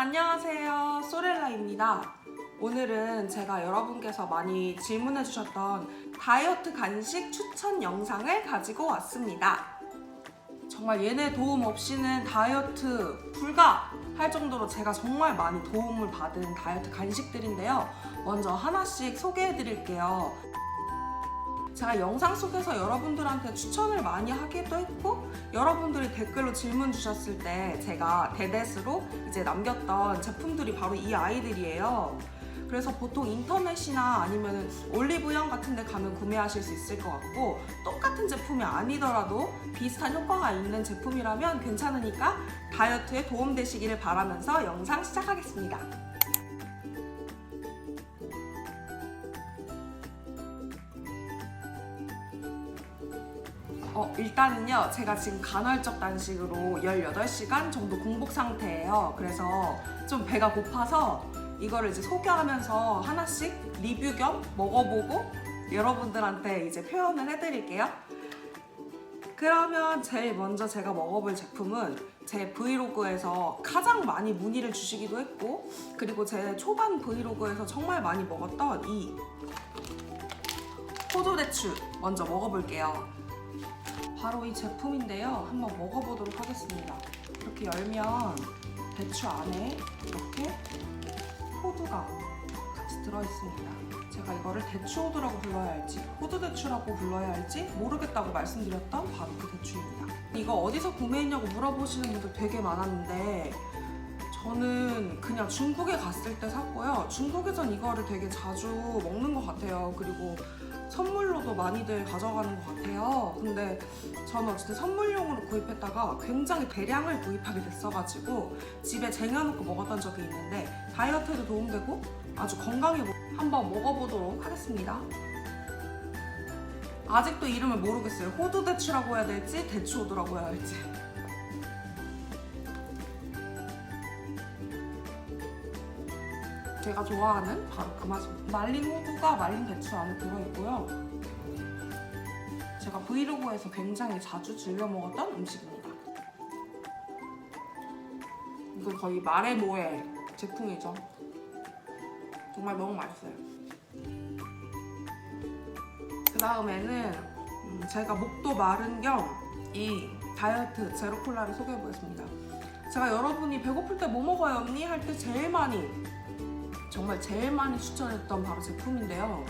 안녕하세요. 소렐라입니다. 오늘은 제가 여러분께서 많이 질문해 주셨던 다이어트 간식 추천 영상을 가지고 왔습니다. 정말 얘네 도움 없이는 다이어트 불가 할 정도로 제가 정말 많이 도움을 받은 다이어트 간식들인데요. 먼저 하나씩 소개해 드릴게요. 제가 영상 속에서 여러분들한테 추천을 많이 하기도 했고 여러분들이 댓글로 질문 주셨을 때 제가 대댓으로 이제 남겼던 제품들이 바로 이 아이들이에요. 그래서 보통 인터넷이나 아니면 올리브영 같은 데 가면 구매하실 수 있을 것 같고 똑같은 제품이 아니더라도 비슷한 효과가 있는 제품이라면 괜찮으니까 다이어트에 도움되시기를 바라면서 영상 시작하겠습니다. 어, 일단은요, 제가 지금 간헐적 단식으로 18시간 정도 공복 상태예요. 그래서 좀 배가 고파서 이거를 이제 소개하면서 하나씩 리뷰 겸 먹어보고 여러분들한테 이제 표현을 해드릴게요. 그러면 제일 먼저 제가 먹어볼 제품은 제 브이로그에서 가장 많이 문의를 주시기도 했고 그리고 제 초반 브이로그에서 정말 많이 먹었던 이 호두대추 먼저 먹어볼게요. 바로 이 제품인데요. 한번 먹어보도록 하겠습니다. 이렇게 열면 대추 안에 이렇게 호두가 같이 들어있습니다. 제가 이거를 대추 호두라고 불러야 할지 호두 대추라고 불러야 할지 모르겠다고 말씀드렸던 바로 그 대추입니다. 이거 어디서 구매했냐고 물어보시는 분들 되게 많았는데 저는 그냥 중국에 갔을 때 샀고요. 중국에선 이거를 되게 자주 먹는 것 같아요. 그리고 선물로도 많이들 가져가는 것 같아요. 근데 저는 어쨌든 선물용으로 구입했다가 굉장히 대량을 구입하게 됐어가지고 집에 쟁여놓고 먹었던 적이 있는데 다이어트에도 도움되고 아주 건강해 보 한번 먹어보도록 하겠습니다. 아직도 이름을 모르겠어요. 호두 대추라고 해야 될지 대추호두라고 해야 할지. 제가 좋아하는 바로 그 맛입니다. 말린 호두가 말린 대추 안에 들어있고요. 제가 브이로그에서 굉장히 자주 즐겨 먹었던 음식입니다. 이거 거의 말의 모의 제품이죠. 정말 너무 맛있어요. 그 다음에는 음, 제가 목도 마른 겸 이 다이어트 제로 콜라를 소개해 보겠습니다. 제가 여러분이 배고플 때 뭐 먹어요 언니 할 때 제일 많이 정말 제일 많이 추천했던 바로 제품인데요.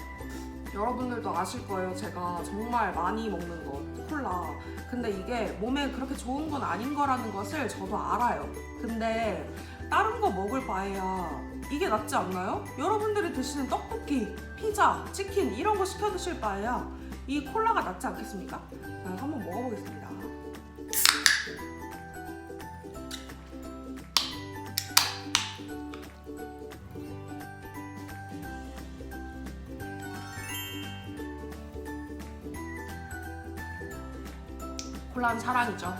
여러분들도 아실 거예요. 제가 정말 많이 먹는 거 콜라. 근데 이게 몸에 그렇게 좋은 건 아닌 거라는 것을 저도 알아요. 근데 다른 거 먹을 바에야 이게 낫지 않나요? 여러분들이 드시는 떡볶이, 피자, 치킨 이런 거 시켜 드실 바에야 이 콜라가 낫지 않겠습니까? 자, 한번 먹어보겠습니다. 콜라는 사랑이죠.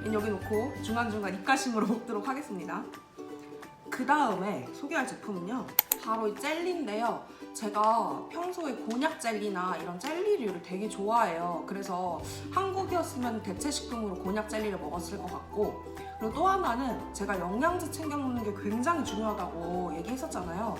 얘는 여기 놓고 중간중간 입가심으로 먹도록 하겠습니다. 그 다음에 소개할 제품은요. 바로 이 젤리인데요. 제가 평소에 곤약 젤리나 이런 젤리류를 되게 좋아해요. 그래서 한국이었으면 대체식품으로 곤약 젤리를 먹었을 것 같고 그리고 또 하나는 제가 영양제 챙겨 먹는 게 굉장히 중요하다고 얘기했었잖아요.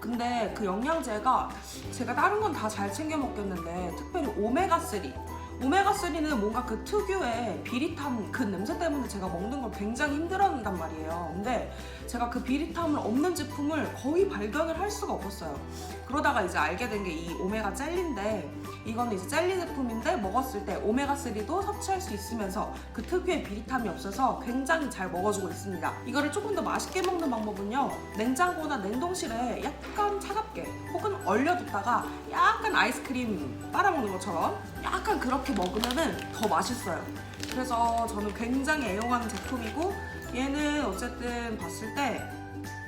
근데 그 영양제가 제가 다른 건 다 잘 챙겨 먹겠는데 특별히 오메가3 오메가3는 뭔가 그 특유의 비릿한 그 냄새 때문에 제가 먹는 걸 굉장히 힘들어한단 말이에요. 근데 제가 그 비릿함을 없는 제품을 거의 발견을 할 수가 없었어요. 그러다가 이제 알게 된 게 이 오메가 젤리인데 이거는 이제 젤리 제품인데 먹었을 때 오메가3도 섭취할 수 있으면서 그 특유의 비릿함이 없어서 굉장히 잘 먹어주고 있습니다. 이거를 조금 더 맛있게 먹는 방법은요. 냉장고나 냉동실에 약간 차갑게 혹은 얼려뒀다가 약간 아이스크림 빨아먹는 것처럼 약간 그렇게 먹으면은 더 맛있어요. 그래서 저는 굉장히 애용하는 제품이고 얘는 어쨌든 봤을 때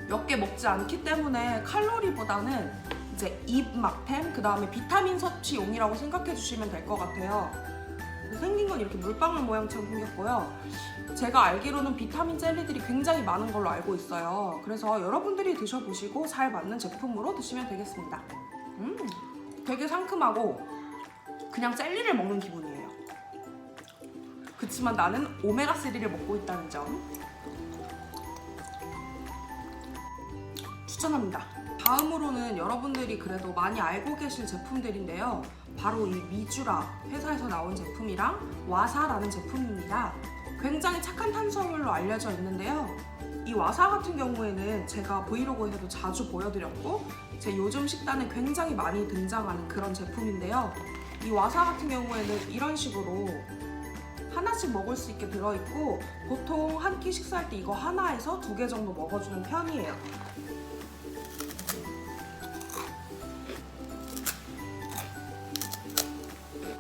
몇 개 먹지 않기 때문에 칼로리보다는 이제 입막템 그 다음에 비타민 섭취용이라고 생각해 주시면 될 것 같아요. 생긴 건 이렇게 물방울 모양처럼 생겼고요. 제가 알기로는 비타민 젤리들이 굉장히 많은 걸로 알고 있어요. 그래서 여러분들이 드셔보시고 잘 맞는 제품으로 드시면 되겠습니다. 음, 되게 상큼하고 그냥 젤리를 먹는 기분이에요. 그치만 나는 오메가3를 먹고 있다는 점. 추천합니다. 다음으로는 여러분들이 그래도 많이 알고 계실 제품들인데요. 바로 이 미주라 회사에서 나온 제품이랑 와사라는 제품입니다. 굉장히 착한 탄수화물로 알려져 있는데요. 이 와사 같은 경우에는 제가 브이로그에서도 자주 보여드렸고 제 요즘 식단에 굉장히 많이 등장하는 그런 제품인데요. 이 와사 같은 경우에는 이런 식으로 하나씩 먹을 수 있게 들어있고 보통 한 끼 식사할 때 이거 하나에서 두 개 정도 먹어주는 편이에요.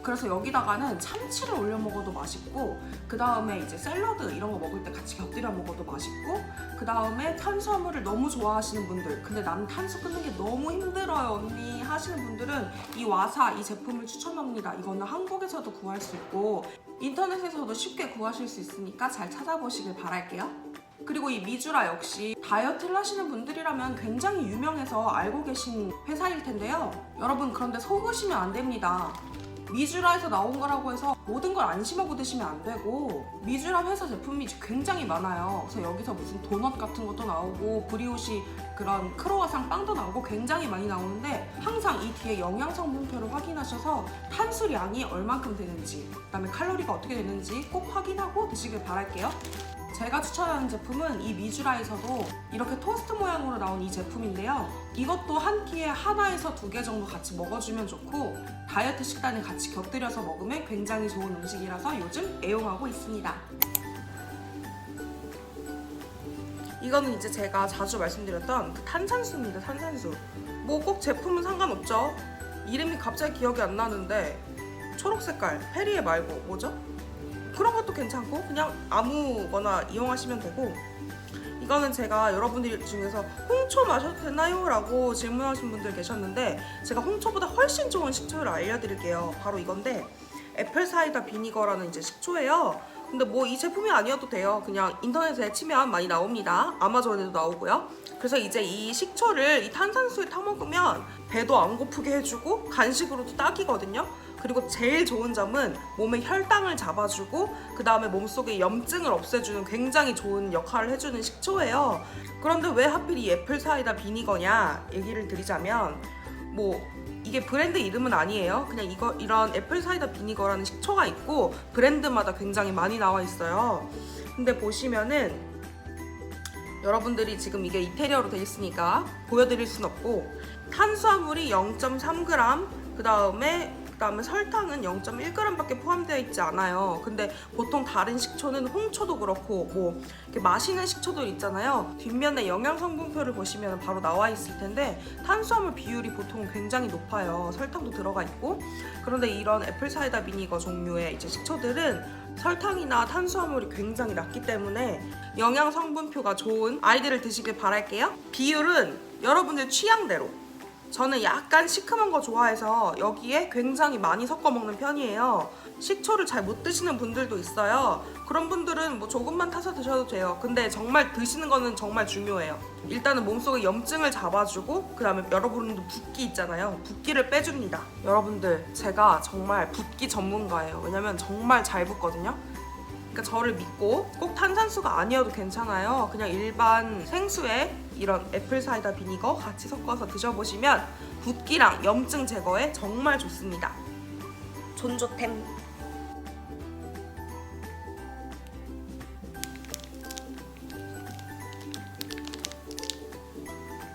그래서 여기다가는 참치를 올려 먹어도 맛있고 그 다음에 이제 샐러드 이런 거 먹을 때 같이 곁들여 먹어도 맛있고 그 다음에 탄수화물을 너무 좋아하시는 분들 근데 나는 탄수 끊는 게 너무 힘들어요 언니 하시는 분들은 이 와사 이 제품을 추천합니다. 이거는 한국에서도 구할 수 있고 인터넷에서도 쉽게 구하실 수 있으니까 잘 찾아보시길 바랄게요. 그리고 이 미주라 역시 다이어트를 하시는 분들이라면 굉장히 유명해서 알고 계신 회사일 텐데요. 여러분 그런데 속으시면 안 됩니다 미주라에서 나온 거라고 해서 모든 걸 안심하고 드시면 안 되고 미주라 회사 제품이 굉장히 많아요. 그래서 여기서 무슨 도넛 같은 것도 나오고 브리오시 그런 크로와상 빵도 나오고 굉장히 많이 나오는데 항상 이 뒤에 영양 성분표를 확인하셔서 탄수량이 얼만큼 되는지 그다음에 칼로리가 어떻게 되는지 꼭 확인하고 드시길 바랄게요. 제가 추천하는 제품은 이 미주라에서도 이렇게 토스트 모양으로 나온 이 제품인데요. 이것도 한 끼에 하나에서 두 개 정도 같이 먹어주면 좋고 다이어트 식단에 같이 곁들여서 먹으면 굉장히 좋은 음식이라서 요즘 애용하고 있습니다. 이거는 이제 제가 자주 말씀드렸던 그 탄산수입니다. 탄산수. 뭐 꼭 제품은 상관없죠. 이름이 갑자기 기억이 안 나는데 초록 색깔 페리에 말고 뭐죠? 그런 것도 괜찮고 그냥 아무거나 이용하시면 되고. 이거는 제가 여러분들 중에서 홍초 마셔도 되나요? 라고 질문하신 분들 계셨는데 제가 홍초보다 훨씬 좋은 식초를 알려드릴게요. 바로 이건데 애플 사이다 비니거라는 이제 식초예요. 근데 뭐 이 제품이 아니어도 돼요. 그냥 인터넷에 치면 많이 나옵니다. 아마존에도 나오고요. 그래서 이제 이 식초를 이 탄산수에 타 먹으면 배도 안 고프게 해주고 간식으로도 딱이거든요 그리고 제일 좋은 점은 몸의 혈당을 잡아주고 그 다음에 몸속에 염증을 없애주는 굉장히 좋은 역할을 해주는 식초예요. 그런데 왜 하필 이 애플 사이다 비니거냐 얘기를 드리자면 뭐 이게 브랜드 이름은 아니에요. 그냥 이거 이런 애플 사이다 비니거라는 식초가 있고 브랜드마다 굉장히 많이 나와 있어요. 근데 보시면은 여러분들이 지금 이게 이태리어로 돼 있으니까 보여드릴 순 없고 탄수화물이 0.3g 그 다음에 그다음에 설탕은 0.1g밖에 포함되어 있지 않아요. 근데 보통 다른 식초는 홍초도 그렇고 뭐 이렇게 마시는 식초들 있잖아요. 뒷면에 영양 성분표를 보시면 바로 나와 있을 텐데 탄수화물 비율이 보통 굉장히 높아요. 설탕도 들어가 있고 그런데 이런 애플 사이다 비니거 종류의 이제 식초들은 설탕이나 탄수화물이 굉장히 낮기 때문에 영양 성분표가 좋은 아이들을 드시길 바랄게요. 비율은 여러분들 취향대로 저는 약간 시큼한 거 좋아해서 여기에 굉장히 많이 섞어 먹는 편이에요. 식초를 잘 못 드시는 분들도 있어요. 그런 분들은 뭐 조금만 타서 드셔도 돼요. 근데 정말 드시는 거는 정말 중요해요. 일단은 몸속에 염증을 잡아주고 그다음에 여러분도 붓기 있잖아요. 붓기를 빼줍니다. 여러분들 제가 정말 붓기 전문가예요. 왜냐면 정말 잘 붓거든요. 그러니까 저를 믿고 꼭 탄산수가 아니어도 괜찮아요. 그냥 일반 생수에 이런 애플 사이다 비니거 같이 섞어서 드셔보시면 붓기랑 염증 제거에 정말 좋습니다. 존조템.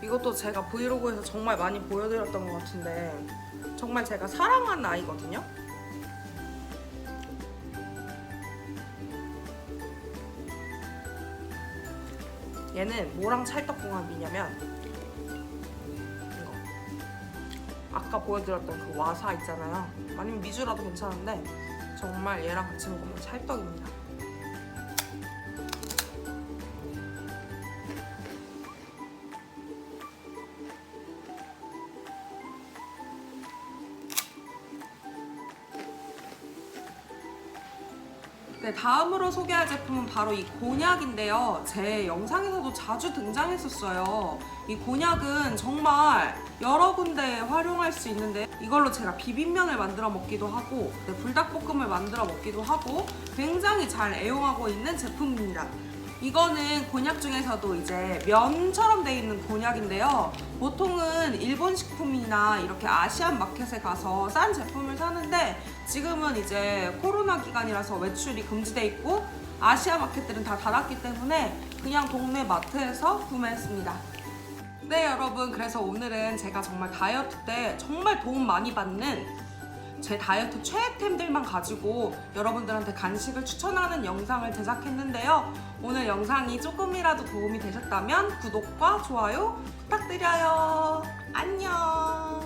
이것도 제가 브이로그에서 정말 많이 보여드렸던 것 같은데 정말 제가 사랑하는 아이거든요. 얘는 뭐랑 찰떡궁합이냐면 이거. 아까 보여드렸던 그 와사 있잖아요. 아니면 미주라도 괜찮은데 정말 얘랑 같이 먹으면 찰떡입니다 다음으로 소개할 제품은 바로 이 곤약인데요. 제 영상에서도 자주 등장했었어요. 이 곤약은 정말 여러 군데에 활용할 수 있는데 이걸로 제가 비빔면을 만들어 먹기도 하고 네, 불닭볶음을 만들어 먹기도 하고 굉장히 잘 애용하고 있는 제품입니다. 이거는 곤약 중에서도 이제 면처럼 돼 있는 곤약인데요. 보통은 일본 식품이나 이렇게 아시안 마켓에 가서 싼 제품을 사는데 지금은 이제 코로나 기간이라서 외출이 금지돼 있고 아시아 마켓들은 다 닫았기 때문에 그냥 동네 마트에서 구매했습니다. 네 여러분 그래서 오늘은 제가 정말 다이어트 때 정말 도움 많이 받는 제 다이어트 최애템들만 가지고 여러분들한테 간식을 추천하는 영상을 제작했는데요. 오늘 영상이 조금이라도 도움이 되셨다면 구독과 좋아요 부탁드려요. 안녕.